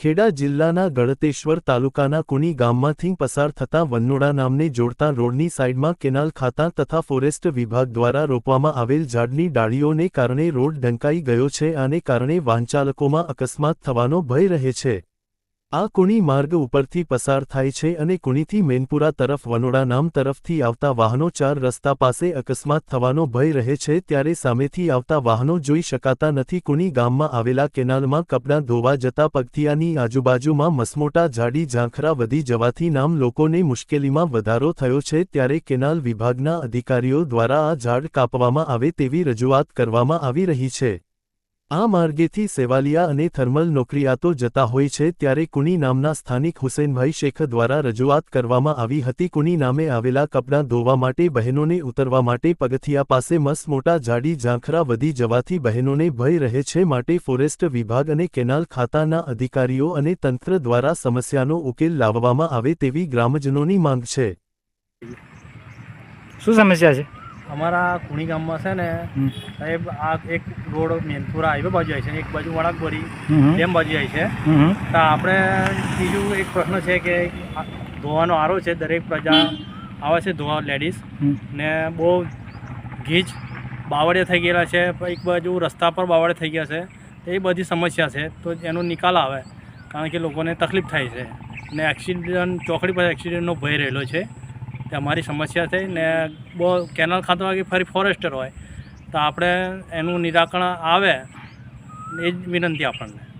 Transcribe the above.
ખેડા જિલ્લાના ગળતેશ્વર તાલુકાના કુણી ગામમાંથી પસાર થતા વનોડા નામને જોડતા રોડની સાઇડમાં કેનાલ ખાતા તથા ફોરેસ્ટ વિભાગ દ્વારા રોપવામાં આવેલ ઝાડની ડાળીઓને કારણે રોડ ઢંકાઈ ગયો છે આને કારણે વાહનચાલકોમાં અકસ્માત થવાનો ભય રહે છે. આ કુણી માર્ગ ઉપરથી પસાર થાય છે અને કુણીથી મેનપુરા તરફ વનોડા નામ તરફથી આવતા વાહનો ચાર રસ્તા પાસે અકસ્માત થવાનો ભય રહે છે ત્યારે સામેથી આવતા વાહનો જોઈ શકાતા નથી. કુણી ગામમાં આવેલા કેનાલમાં કપડાં ધોવા જતા પગથિયાની આજુબાજુમાં મસમોટા ઝાડી ઝાંખરા વધી જવાથી નામ લોકોને મુશ્કેલીમાં વધારો થયો છે ત્યારે કેનાલ વિભાગના અધિકારીઓ દ્વારા આ ઝાડ કાપવામાં આવે તેવી રજૂઆત કરવામાં આવી રહી છે. આ માર્ગેથી સેવાલિયા અને થર્મલ નોકરિયાતો જતા હોય છે ત્યારે કુણી નામના સ્થાનિક હુસેનભાઈ શેખ દ્વારા રજૂઆત કરવામાં આવી હતી. કુણી નામે આવેલા કપડાં ધોવા માટે બહેનોને ઉતરવા માટે પગથિયા પાસે મસ મોટા જાડી ઝાંખરા વધી જવાથી બહેનોને ભય રહે છે માટે ફોરેસ્ટ વિભાગ અને કેનાલ ખાતાના અધિકારીઓ અને તંત્ર દ્વારા સમસ્યાનો ઉકેલ લાવવામાં આવે તેવી ગ્રામજનોની માંગ છે. શું સમસ્યા છે? અમારા કુણી ગામમાં છે ને. સાહેબ આ એક રોડ મેનપુરા હાઈવે બાજુ આવી છે એક બાજુ વણાકબરી તેમ બાજુ આવી છે. તો આપણે બીજું એક પ્રશ્ન છે કે ધોવાનો આરો છે દરેક પ્રજા આવે છે ધોવા લેડીઝ. ને બહુ ગીચ બાવળે થઈ ગયેલા છે એક બાજુ રસ્તા પર બાવળે થઈ ગયા છે. એ બધી સમસ્યા છે તો એનો નિકાલ આવે. કારણ કે લોકોને તકલીફ થાય છે. ને એક્સિડન્ટ ચોકડી પર એક્સિડન્ટનો ભય રહેલો છે. તે અમારી સમસ્યા થઈ ને બહુ કેનાલ ખાતો વાગે ફરી ફોરેસ્ટર હોય. તો આપણે એનું નિરાકરણ આવે, એ જ વિનંતી આપણને.